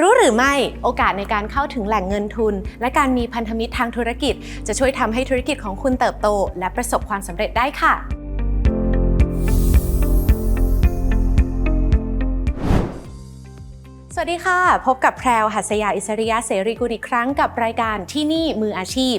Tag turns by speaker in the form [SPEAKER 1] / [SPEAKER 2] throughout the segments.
[SPEAKER 1] รู้หรือไม่โอกาสในการเข้าถึงแหล่งเงินทุน และการมีพันธมิตรทางธุรกิจ จะช่วยทำให้ธุรกิจของคุณเติบโต และประสบความสำเร็จได้ค่ะ สวัสดีค่ะ พบกับแพรวหัสยาอิสริยะเสรีกุลอีกครั้งกับรายการที่นี่มืออาชีพ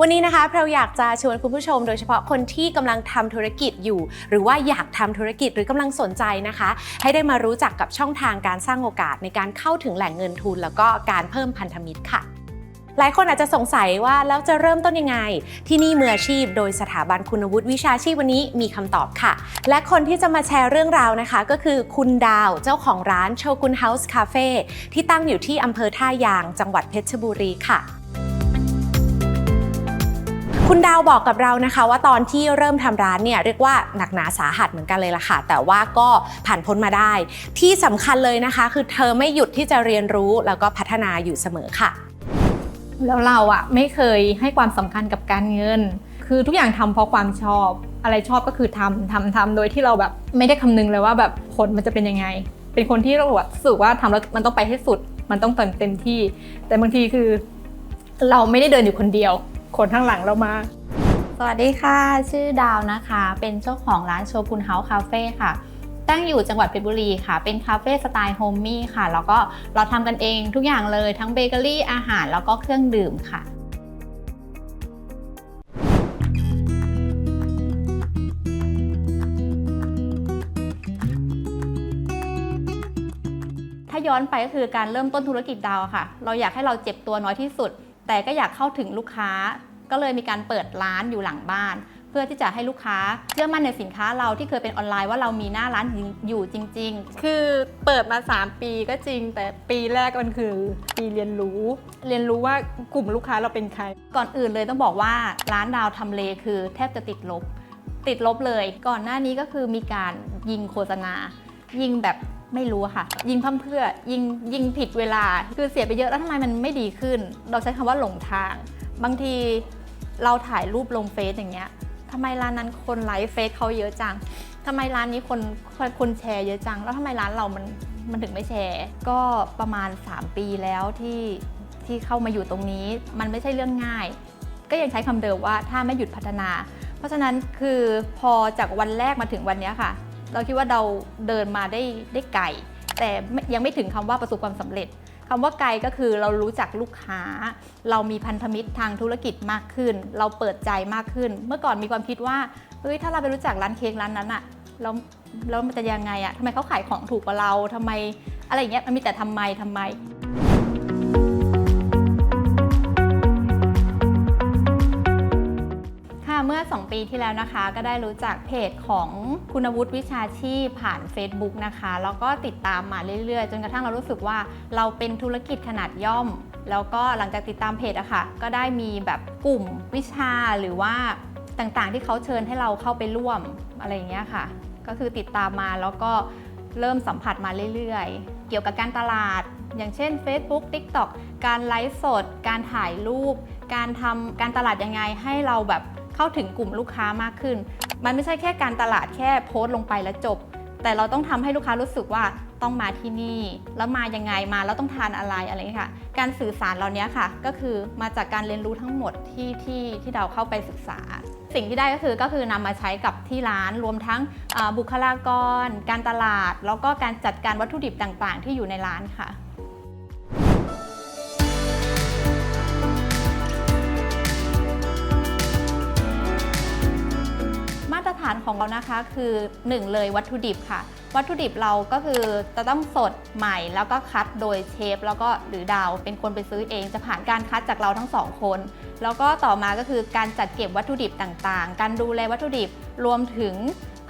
[SPEAKER 1] วันนี้นะคะแพรวอยากจะชวนคุณผู้ชม โดยเฉพาะคนที่กำลังทำธุรกิจอยู่ หรือว่าอยากทำธุรกิจหรือกำลังสนใจนะคะ ให้ได้มารู้จักกับช่องทางการสร้างโอกาสในการเข้าถึงแหล่งเงินทุน แล้วก็การเพิ่มพันธมิตรค่ะ หลายคนอาจจะสงสัยว่าแล้วจะเริ่มต้นยังไง ที่นี่มืออาชีพ โดยสถาบันคุณวุฒิวิชาชีพวันนี้มีคำตอบค่ะ และคนที่จะมาแชร์เรื่องราวนะคะ ก็คือคุณดาวเจ้าของร้านโชกุนเฮาส์คาเฟ่ที่ตั้งอยู่ที่อำเภอท่ายาง จังหวัดเพชรบุรีค่ะคุณดาวบอกกับเรานะคะว่าตอนที่เริ่มทำร้านเนี่ยเรียกว่าหนักหนาสาหัสเหมือนกันเลยล่ะค่ะ แต่ว่าก็ผ่านพ้นมาได้ ที่สำคัญเลยนะคะ คือเธอไม่หยุดที่จะเรียนรู้แล้วก็พัฒนาอยู่เสมอค่ะ
[SPEAKER 2] แล้วเราอะไม่เคยให้ความสำคัญกับการเงิน คือทุกอย่างทำเพราะความชอบ อะไรชอบก็คือทำทำทำโดยที่เราแบบไม่ได้คำนึงเลยว่าแบบผลมันจะเป็นยังไง เป็นคนที่เราแบบรู้สึกว่าทำแล้วมันต้องไปให้สุด มันต้องเต็มเต็มที่ แต่บางทีคือ เราไม่ได้เดินอยู่คนเดียว คนข้างหลังเรามา
[SPEAKER 3] สวัสดีค่ะ ชื่อดาวนะคะ เป็นเจ้าของร้านโชกุนเฮาส์คาเฟ่ค่ะ ตั้งอยู่จังหวัดเพชรบุรีค่ะ เป็นคาเฟ่สไตล์โฮมมี่ค่ะ แล้วก็เราทำกันเองทุกอย่างเลยทั้งเบเกอรี่อาหารแล้วก็เครื่องดื่มค่ะถ้าย้อนไปก็คือการเริ่มต้นธุรกิจดาวค่ะ เราอยากให้เราเจ็บตัวน้อยที่สุด แต่ก็อยากเข้าถึงลูกค้า ก็เลยมีการเปิดร้านอยู่หลังบ้าน เพื่อที่จะให้ลูกค้าเชื่อมั่นในสินค้าเราที่เคยเป็นออนไลน์ว่าเรามีหน้าร้านอยู่จริง ๆ
[SPEAKER 2] คือเปิดมา 3 ปีก็จริง แต่ปีแรกมันคือ ปีเรียนรู้ เรียนรู้ว่ากลุ่มลูกค้าเราเป็นใคร
[SPEAKER 3] ก่อนอื่นเลยต้องบอกว่าร้านดาวทำเลคือแทบจะติดลบ ติดลบเลย ก่อนหน้านี้ก็คือมีการยิงโฆษณา ยิงแบบไม่รู้อะค่ะ ยิงพั่มเพรื่อยิงยิงผิดเวลา คือเสียไปเยอะแล้วทำไมมันไม่ดีขึ้น เราใช้คำว่าหลงทาง บางทีเราถ่ายรูปลงเฟซอย่างเงี้ย ทำไมร้านนั้นคนไลฟ์เฟซเขาเยอะจังทำไมร้านนี้คนคนคนแชร์เยอะจัง แล้วทำไมร้านเรามันมันถึงไม่แชร์ ก็ประมาณ 3 ปีแล้วที่ที่เข้ามาอยู่ตรงนี้ มันไม่ใช่เรื่องง่าย ก็ยังใช้คำเดิมว่าถ้าไม่หยุดพัฒนา เพราะฉะนั้นคือพอจากวันแรกมาถึงวันนี้ค่ะ เราคิดว่าเราเดินมาได้ได้ไกลแต่ยังไม่ถึงคำว่าประสบความสำเร็จ คำว่าไกลก็คือเรารู้จักลูกค้า เรามีพันธมิตรทางธุรกิจมากขึ้น เราเปิดใจมากขึ้น เมื่อก่อนมีความคิดว่าเฮ้ยถ้าเราไปรู้จักร้านเค้กร้านนั้นอะแล้วแล้วมันจะยังไงอะทำไมเขาขายของถูกกว่าเราทำไมอะไรอย่างเงี้ยมันมีแต่ทำไมทำไม แล้วนะคะ ก็ได้รู้จักเพจของคุณวุฒิวิชาชีพผ่าน Facebook นะคะ แล้วก็ติดตามมาเรื่อยๆ จนกระทั่งเรารู้สึกว่าเราเป็นธุรกิจขนาดย่อม แล้วก็หลังจากติดตามเพจอะค่ะ ก็ได้มีแบบกลุ่มวิชาหรือว่าต่างๆ ที่เขาเชิญให้เราเข้าไปร่วมอะไรอย่างเงี้ยค่ะ ก็คือติดตามมาแล้วก็เริ่มสัมผัสมาเรื่อยๆ เกี่ยวกับการตลาด อย่างเช่น Facebook TikTok การไลฟ์สด การถ่ายรูป การทำการตลาดยังไงให้เราแบบ เข้าถึงกลุ่มลูกค้ามากขึ้น มันไม่ใช่แค่การตลาดแค่โพสต์ลงไปแล้วจบ แต่เราต้องทำให้ลูกค้ารู้สึกว่าต้องมาที่นี่ แล้วมายังไงมาแล้วต้องทานอะไรอะไรอย่างเงี้ยค่ะ การสื่อสารเหล่านี้ค่ะ ก็คือมาจากการเรียนรู้ทั้งหมดที่ที่ที่เราเข้าไปศึกษา สิ่งที่ได้ก็คือก็คือนำมาใช้กับที่ร้านรวมทั้งบุคลากร การตลาด แล้วก็การจัดการวัตถุดิบต่างๆ ที่อยู่ในร้านค่ะ ฐานของเรานะคะคือ 1 เลยวัตถุดิบค่ะ วัตถุดิบเราก็คือจะต้องสดใหม่แล้วก็คัดโดยเชฟแล้วก็หรือดาวเป็นคนไปซื้อเองจะผ่านการคัดจากเราทั้งสองคน แล้วก็ต่อมาก็คือการจัดเก็บวัตถุดิบต่างๆ การดูแลวัตถุดิบรวมถึง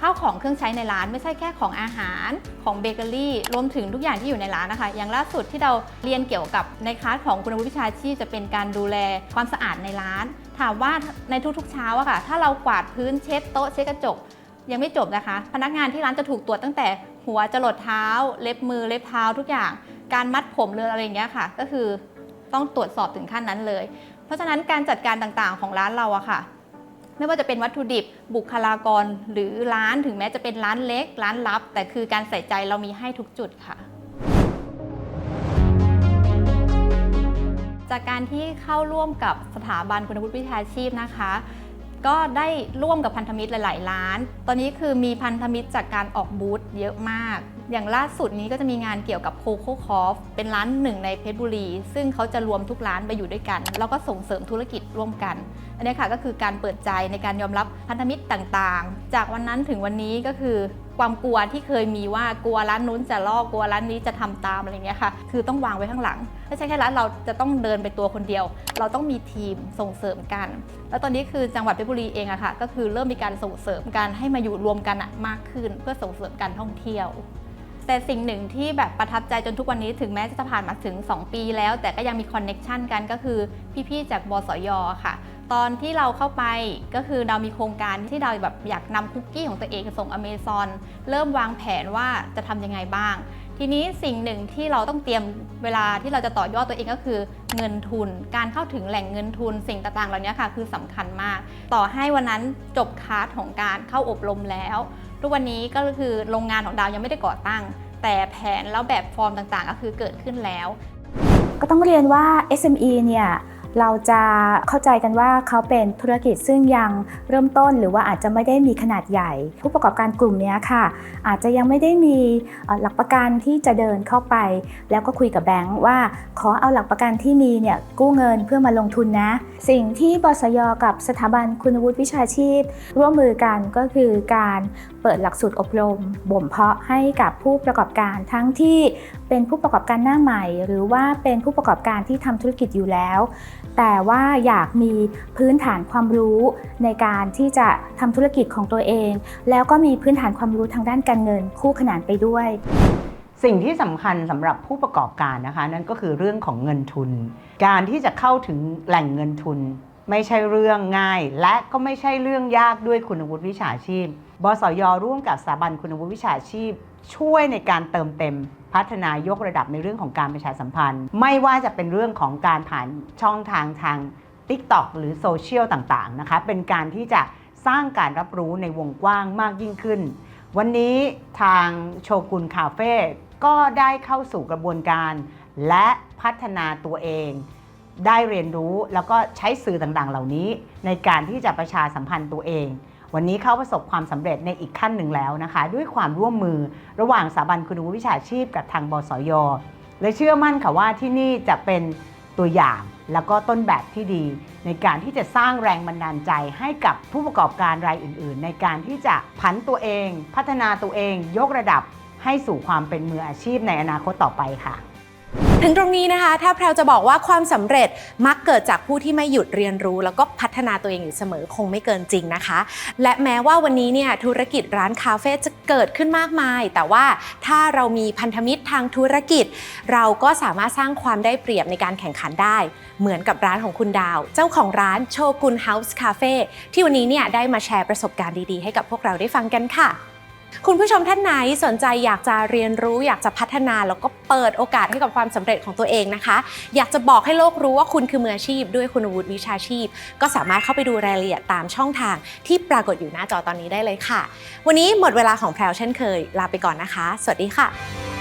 [SPEAKER 3] ข้าวของเครื่องใช้ในร้านไม่ใช่แค่ของอาหารของเบเกอรี่รวมถึงทุกอย่างที่อยู่ในร้านนะคะ อย่างล่าสุดที่เราเรียนเกี่ยวกับในคลาสของคุณวุฒิวิชาชีพจะเป็นการดูแลความสะอาดในร้าน ถามว่าในทุกๆเช้าอะค่ะ ถ้าเรากวาดพื้นเช็ดโต๊ะเช็ดกระจก ยังไม่จบนะคะ พนักงานที่ร้านจะถูกตรวจตั้งแต่หัวจรดเท้า เล็บมือเล็บเท้าทุกอย่าง การมัดผมเรืออะไรอย่างเงี้ยค่ะ ก็คือต้องตรวจสอบถึงขั้นนั้นเลย เพราะฉะนั้นการจัดการต่างๆของร้านเราอะค่ะ ไม่ว่าจะเป็นวัตถุดิบบุคลากร หรือร้านถึงแม้จะเป็นร้านเล็ก ร้านลับ แต่คือการใส่ใจเรามีให้ทุกจุดค่ะ จากการที่เข้าร่วมกับสถาบันคุณวุฒิวิชาชีพนะคะ ก็ได้ร่วมกับพันธมิตรหลาย ๆ ร้าน ตอนนี้คือมีพันธมิตรจากการออกบูธเยอะมาก อย่างล่าสุดนี้ก็จะมีงานเกี่ยวกับโคโค่คอฟเป็นร้านหนึ่งในเพชรบุรี ซึ่งเขาจะรวมทุกร้านไปอยู่ด้วยกัน แล้วก็ส่งเสริมธุรกิจร่วมกัน อันนี้ค่ะก็คือการเปิดใจในการยอมรับพันธมิตรต่าง ๆ จากวันนั้นถึงวันนี้ก็คือ ความกลัวที่เคยมีว่ากลัวร้านนู้นจะลอกกลัวร้านนี้จะทำตามอะไรเงี้ยค่ะ คือต้องวางไว้ข้างหลังไม่ใช่แค่ร้านเราจะต้องเดินไปตัวคนเดียว เราต้องมีทีมส่งเสริมกัน แล้วตอนนี้คือจังหวัดเพชรบุรีเองอะค่ะ ก็คือเริ่มมีการส่งเสริมการให้มาอยู่รวมกันอะมากขึ้น เพื่อส่งเสริมการท่องเที่ยว แต่สิ่งหนึ่งที่แบบประทับใจจนทุกวันนี้ถึงแม้จะผ่านมาถึง 2 ปีแล้ว แต่ก็ยังมีคอนเน็ชันกันก็คือพี่ๆจากบสยค่ะ ตอนที่เราเข้าไปก็คือเรามีโครงการที่เราแบบอยากนำคุกกี้ของตัวเองส่งอเมซอนเริ่มวางแผนว่าจะทำยังไงบ้าง ทีนี้สิ่งหนึ่งที่เราต้องเตรียมเวลาที่เราจะต่อยอดตัวเองก็คือเงินทุน การเข้าถึงแหล่งเงินทุน สิ่งต่างๆเหล่านี้ค่ะคือสำคัญมาก ต่อให้วันนั้นจบคาสของการเข้าอบรมแล้ว ทุกวันนี้ก็คือโรงงานของดาวยังไม่ได้ก่อตั้ง แต่แผนแล้วแบบฟอร์มต่างๆ ก็คือเกิดขึ้นแล้ว
[SPEAKER 4] ก็ต้องเรียนว่า SME เนี่ย เราจะเข้าใจกันว่าเขาเป็นธุรกิจซึ่งยังเริ่มต้นหรือว่าอาจจะไม่ได้มีขนาดใหญ่ ผู้ประกอบการกลุ่มนี้ค่ะ อาจจะยังไม่ได้มีหลักประกันที่จะเดินเข้าไป แล้วก็คุยกับแบงค์ว่า ขอเอาหลักประกันที่มีเนี่ยกู้เงินเพื่อมาลงทุนนะ สิ่งที่บสยกับสถาบันคุณวุฒิวิชาชีพ ร่วมมือกันก็คือการเปิดหลักสูตรอบรม บ่มเพาะให้กับผู้ประกอบการทั้งที่เป็นผู้ประกอบการหน้าใหม่ หรือว่าเป็นผู้ประกอบการที่ทำธุรกิจอยู่แล้ว แต่ว่าอยากมีพื้นฐานความรู้ในการที่จะทำธุรกิจของตัวเอง แล้วก็มีพื้นฐานความรู้ทางด้านการเงินคู่ขนานไปด้วย
[SPEAKER 5] สิ่งที่สำคัญสำหรับผู้ประกอบการนะคะ นั่นก็คือเรื่องของเงินทุน การที่จะเข้าถึงแหล่งเงินทุน ไม่ใช่เรื่องง่าย และก็ไม่ใช่เรื่องยากด้วยคุณวุฒิวิชาชีพ บสยร่วมกับสถาบันคุณวุฒิวิชาชีพ ช่วยในการเติมเต็มพัฒนายกระดับในเรื่องของการประชาสัมพันธ์ ไม่ว่าจะเป็นเรื่องของการผ่านช่องทางทาง TikTok หรือโซเชียลต่างๆนะคะเป็นการที่จะสร้างการรับรู้ในวงกว้างมากยิ่งขึ้น วันนี้ทางโชกุนคาเฟ่ก็ได้เข้าสู่กระบวนการ และพัฒนาตัวเอง ได้เรียนรู้แล้วก็ใช้สื่อต่างๆ เหล่านี้ ในการที่จะประชาสัมพันธ์ตัวเอง วันนี้เขาประสบความสำเร็จในอีกขั้นหนึ่งแล้วนะคะ ด้วยความร่วมมือระหว่างสถาบันคุณวุฒิวิชาชีพกับทางบสยและเชื่อมั่นค่ะว่าที่นี่จะเป็นตัวอย่างแล้วก็ต้นแบบที่ดี ในการที่จะสร้างแรงบันดาลใจให้กับผู้ประกอบการรายอื่น ๆ ในการที่จะผันตัวเอง พัฒนาตัวเอง ยกระดับให้สู่ความเป็นมืออาชีพในอนาคตต่อไปค่ะ
[SPEAKER 1] ถึงตรงนี้นะคะ ถ้าแพรวจะบอกว่าความสำเร็จมักเกิดจากผู้ที่ไม่หยุดเรียนรู้ แล้วก็พัฒนาตัวเองอยู่เสมอคงไม่เกินจริงนะคะ และแม้ว่าวันนี้เนี่ยธุรกิจร้านคาเฟ่จะเกิดขึ้นมากมาย แต่ว่าถ้าเรามีพันธมิตรทางธุรกิจ เราก็สามารถสร้างความได้เปรียบในการแข่งขันได้ เหมือนกับร้านของคุณดาว เจ้าของร้านโชกุนเฮาส์คาเฟ่ที่วันนี้เนี่ยได้มาแชร์ประสบการณ์ดีๆ ให้กับพวกเราได้ฟังกันค่ะ คุณผู้ชมท่านไหนสนใจอยากจะเรียนรู้อยากจะพัฒนาแล้วก็เปิดโอกาสให้กับความสำเร็จของตัวเองนะคะ อยากจะบอกให้โลกรู้ว่าคุณคือมืออาชีพ ด้วยคุณวุฒิวิชาชีพ ก็สามารถเข้าไปดูรายละเอียดตามช่องทางที่ปรากฏอยู่หน้าจอตอนนี้ได้เลยค่ะ วันนี้หมดเวลาของแพรวเช่นเคย ลาไปก่อนนะคะ สวัสดีค่ะ